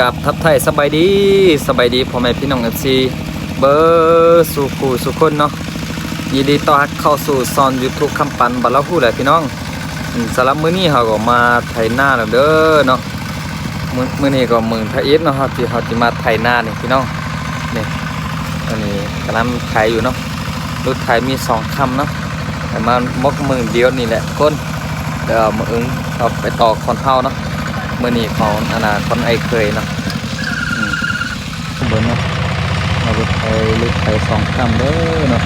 กับทับไทยสบายดีสบายดีพ่อแม่พี่น้องเอฟซีเบอร์สุขูสุขคนเนาะยินดีต้อนรับเข้าสู่ซอนยูทูบคำปันบัลลาฮู้แหละพี่น้องสำหรับมื้อนี้เราก็มาไถนาแล้วเด้อเนาะมื้อมื้อนี้ก็มือพระเอกเนาะครับที่เราจะมาไถนานี่พี่น้องนี่อันนี้กำลังไถอยู่เนาะรถไถมีสองคำเนาะแต่มามกมือเดียวนี่แหละคนเดี๋ยวเอมืออึ้งเอาไปต่อคอนเท้าเนาะ มื่อนี้เขาอนาคนไอเคยเนาะอืมเบิ้งเนาะมาบุไทยลูกไทยสองคำเด้อเนาะ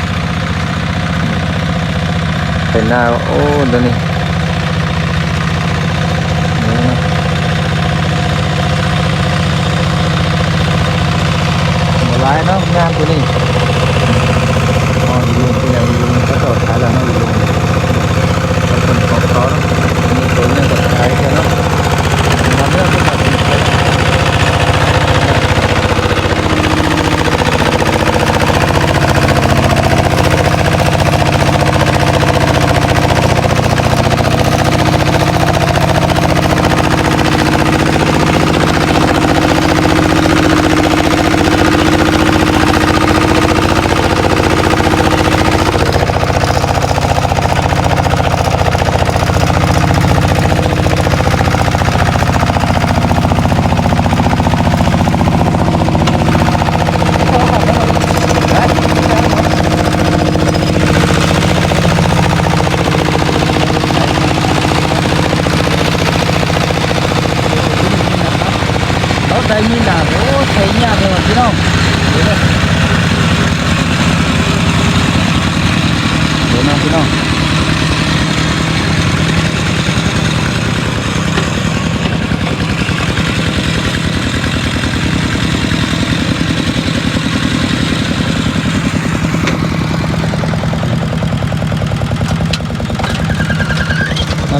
เป็นหน้าโอ้เดี๋ยวนี้นี่เนาะหมดร้ายเนาะงานตัวนี้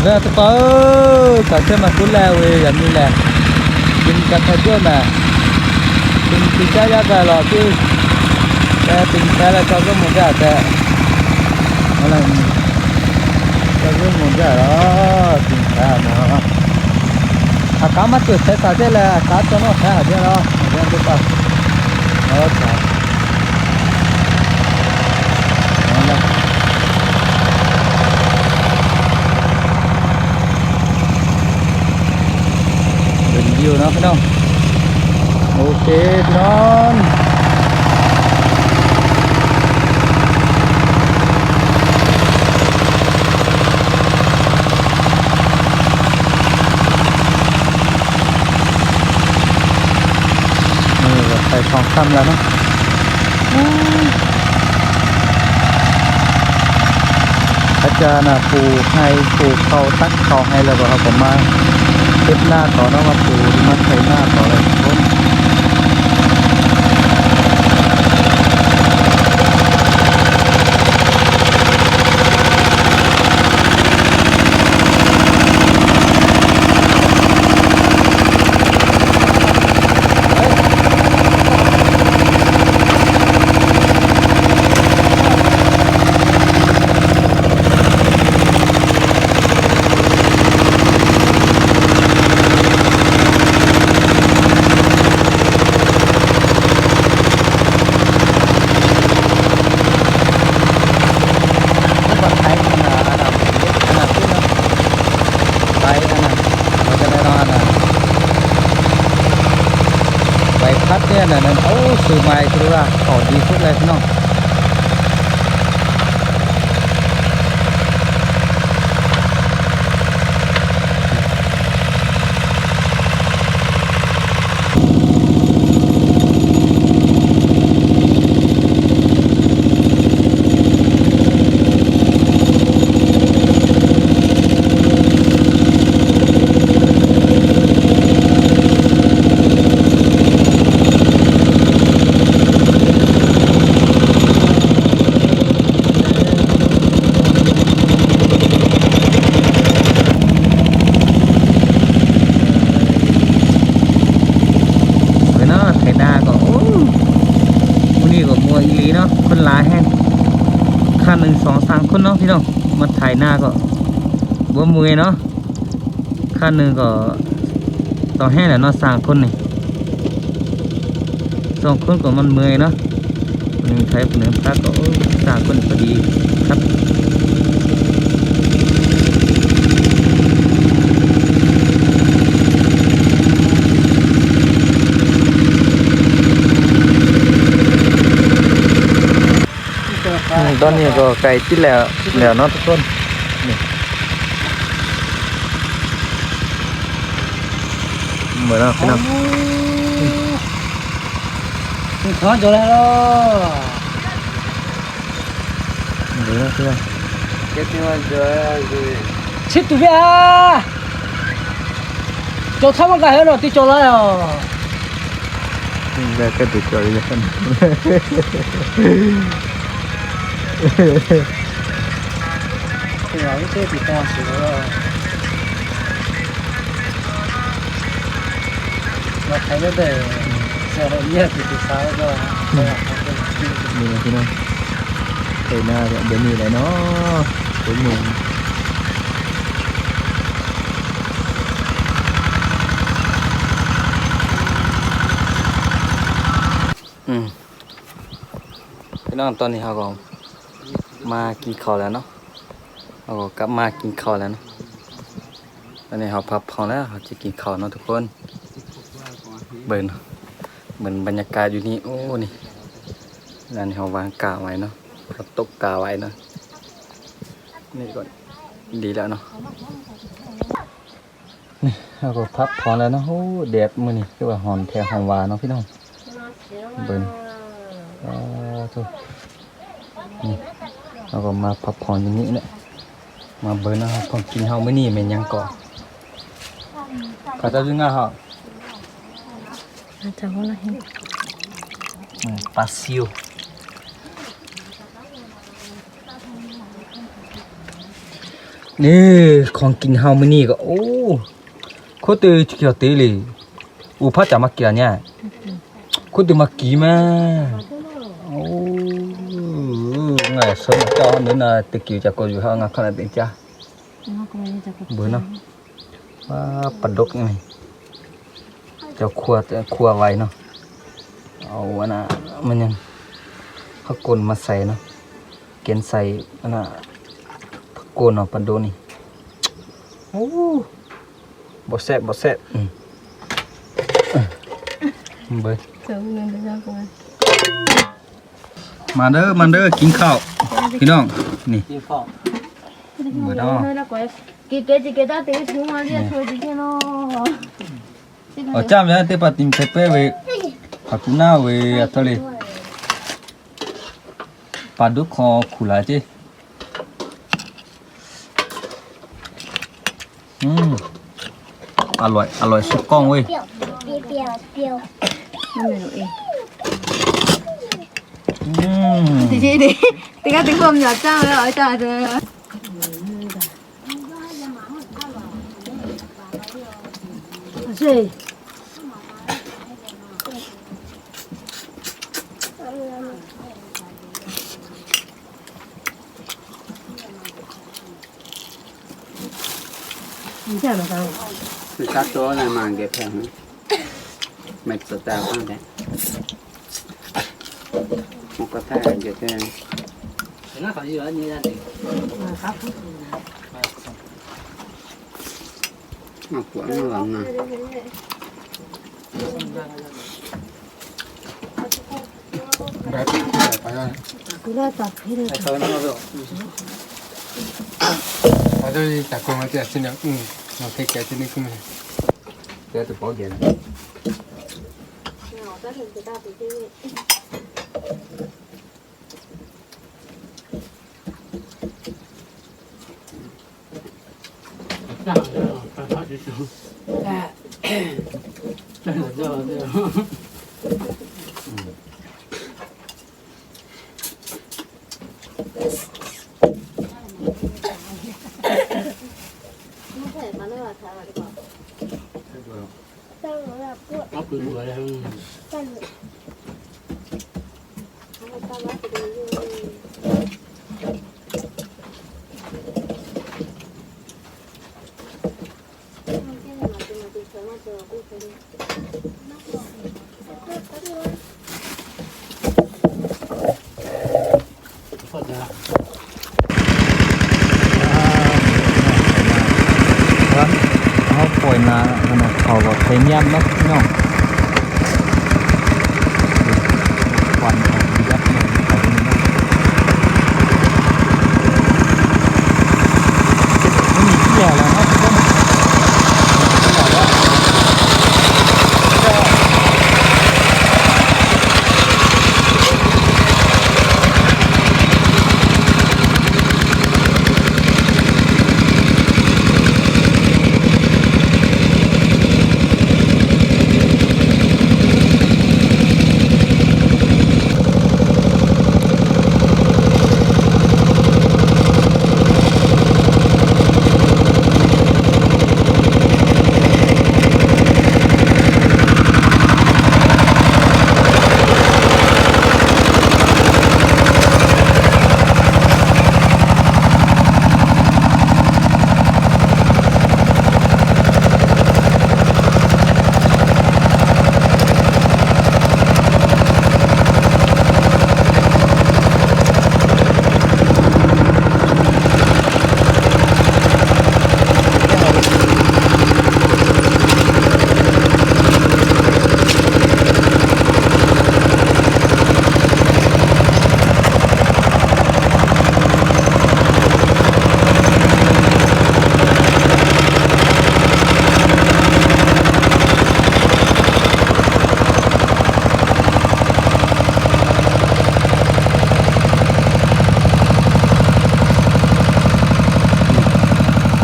nó tới bớ cả thế mà cũng là về gần như là mình cần thật chưa mà. Mình mình sẽ ra về lò chứ cái mình sẽ là cho cái một cái tệ nó là cho cái một cái đó mình sẽ nó à cá mắt tuyệt thế sao thế là cá cho nó thế à thế đó thế là được rồi đó นาะพี่น้องโอเคพี่น้องไปสองคำแล้วนะอาจารย์นะปลูให้ปลูเขาตักเขาให้แล้วครับผมมา เทปหน้าต่อน้องมาปูมัดไทยหน้าต่อเลยต้องปัดไทยขนาดอันดับขนาดที่เราไทยอันนั้นเราจะได้รออันนั้นใบพัดเนี่ยนะนั่นโอ้ สื่อใหม่คือว่าขอดีสุดเลยพี่น้อง เฮ้ยเนาะไถนาก็โอ้วันนี้ก็มัวอีหลีเนาะคนหลายแห้งคันหนึ่งสองสามคนเนาะพี่น้องมาไถนาก็ บ่มือเนาะคันหนึ่งก็ต่อแห้งแหละเนาะสามคนนี่สองคนก็มันเมื่อยเนาะคนหนึ่งไทยคนหนึ่งพักก็โอ้สามคนพอดีครับอืมตอนนี้ก็ไก่ติดแล้วแล้วเนาะทุกคนนี่ เหมือนเราพี่น้อง khó chỗ này đó เหมือนเราพี่น้อง cái tiếng anh chơi chết tụi bé chỗ thăm một cái hết rồi tí chỗ lại rồi แล้วก็ติดจอย เลยกัน thì nói cái thì to sửa rồi mà thấy nó để giờ nó nhiệt thì từ sáng rồi นี่นะพี่น้องเฮ้ยหน้าแบบเดี๋ยวนี้เลยเนาะสวยมุมอืมพี่น้องตอนนี้เราก็มากินข้าวแล้วเนาะเราก็กลับมากินข้าวแล้วเนาะตอนนี้เราพักผ่อนแล้วเราจะกินข้าวเนาะทุกคน เบิ่งเนเหมือนบรรยากาศอยู่นี่โอ้นี่นั่นเขาวางกาไว้เนาะเขาตกกาไว้เนาะนี่ก่อนดีแล้วเนาะนี่เราก็พักผ่อนแล้วเนาะโอ้แดดมือนี้คือว่าหอนแท้หอนหวานเนาะพี่น้องเบิ่งอ้าวโทุนี่เราก็มาพักผ่อนอย่างนี้เนี่ยมาเบิ่งนะครับของกินเฮามื้อนี้แม่นยังก่อนขาจ้าจึงอ่า Chào con này. อืมปลาซิวนี่ของฮามื้อนี้ก็โอ้โคตรเกี่ยวเตเลยอูพัดจะ Un pasio. nè con kinh hao mới nì cả ô có từ kia tí lì. U phát chả mắc kia nha. Có từ mắc kí mà. Ô ngày sớm cho nữa là từ kiểu chả có gì hơn ngạc không là tiếng cha. Bữa nào. à, bắt đốt này. เจ้าครัวครัวไว้เนาะเอาอันน่ะมันยังผักกลมาใส่เนาะเกณฑ์ใส่อันน่ะผักกลเนาะปลาโดนี่โอ้บ่แซ่บบ่แซ่บอืมอืมเบิ่ง Chào con này ra con. มาเด้อมาเด้อกินข้าวพี่น้องนี่ đi phỏ Bữa đó. Hơi đã quay. Cái cái gì cái đó tí xuống mà đi thôi đi cho nó. เอาจ้ามยาเตปาติมเทเป เวผักกุน่าเวอะตะเลปลาดุกคอขุลาเจอืมอร่อย อร่อยสุดกล้องเว้ย Nó này nó ê. อืม Thì chị đi. Thì cái tiếng không nhỏ trang rồi ở trời rồi. Gì? Không chả mà sao? thì các chỗ này màng ghép hàng mệt sờ tao con đấy một cái thay ghép hàng nó phải gì ở như thế này mà của nó lắm nè Cứ ra tập hết rồi. thôi nó rồi 아저씨 자꾸 맞지 않으면 응 那可以改天再看看这包间的那我当时你的大腿对面这样的办法就行了 ขึ้นหัวแล้วเขาป่วยมาเขาบอกเป็นย่ำนกน้อง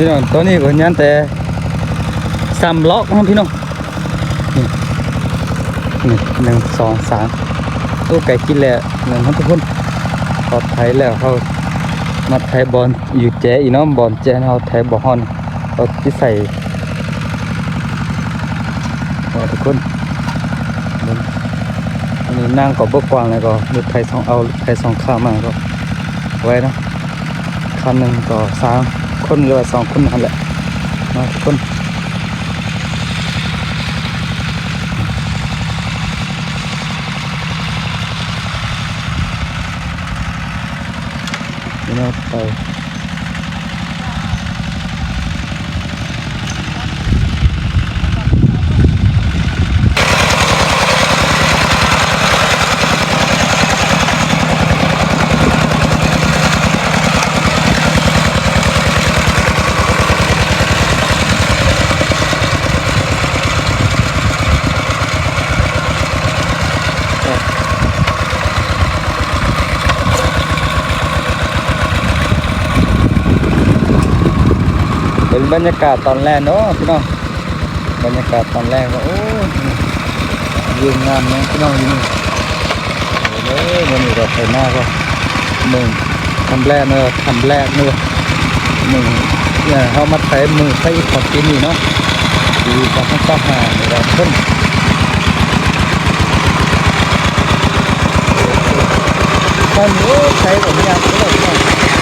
พี่น้องตัวนี้ก็ยันแต่สามล็อกนะครับพี่น้องนี่นี่หนึ่งสองสามตัวไก่กินแล้วนั่นครับทุกคนพอไทยแล้วเขามาไทยบอลอยู่แจอีน้องบอลแจเขาไทยบอลฮอนเขาที่ใส่ทุกคนเบิ่งอันนี้นั่งก็บกกวางเลยก็รถไทยสองเอาไทยสองข้ามาก็ไว้นาะคันหนึ่งต่อสาม คนหรือว่าสองคนนั่นแหละมาทุกคนนี่นะไป บรรยากาศตอนแรกเนาะพี่น้องบรรยากาศตอนแรกก็โอ้ยยืนงามเนี่ยพี่น้องยู่นี่โอ้ยวันนี้เราไปหน้าก็หนึ่งทำแรกเนอะทำแรกเนอะหนึ่งเนี่ยเขามาใช้มือใช้ของกินนี่เนาะดีกว่าข้างต้าหาเราเพิ่มตอนนี้ใช้ผมยากก็ได้พี่น้องออกเท่าไหร่แล้วเนาะออกเท่าไหร่แล้วเนาะนี่เดี๋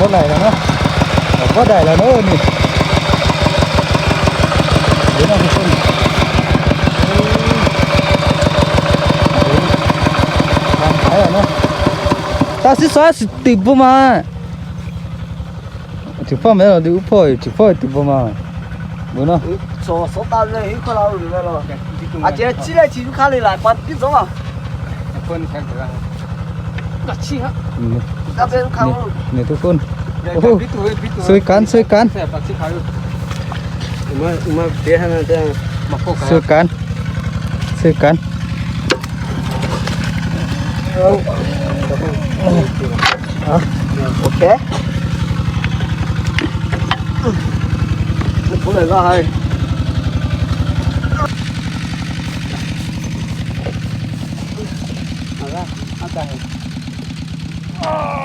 con này là nó có này là nó hơn đến đấy. Là cái sông cái nó. Ta sẽ xóa sự tịp vô mà. Chụp phong mấy là đi úp phổi chụp phổi tịp bơm à đúng không? Ừ, số số tao đây hữu tao được rồi. À chị chị đây chị cũng khá là quan tiếp giống à phân khác được à chị hả น นี่ ta bên นี่ không นี่ทุกคน โอ้โหพี่ตัวพี่ตัว ช่วยกันช่วยกัน แซ่บปักสิขาย mà mà biết hay là thế มาโคก ช่วยกันช่วยกัน ok nó cũng là ra hay à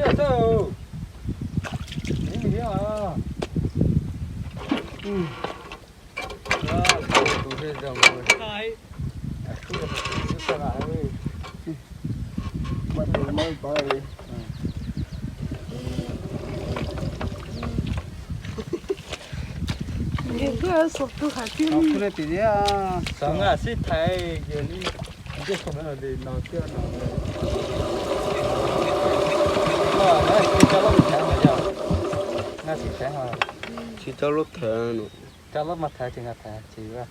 chỉ có là chỉ cái thằng thằng gì gì không được không phải tới cái gì đó là Ôi giời sao? Nhìn gì à? Ừ. Đó, tôi thấy rồi. Hai. Tôi sẽ lại. mà tôi mới có 그래 비디야. Sáng sĩ thầy giờ ฉีดเจ้ารถแทนหนูเจ้ารถมาแทนจริงอะแทนจริงวะ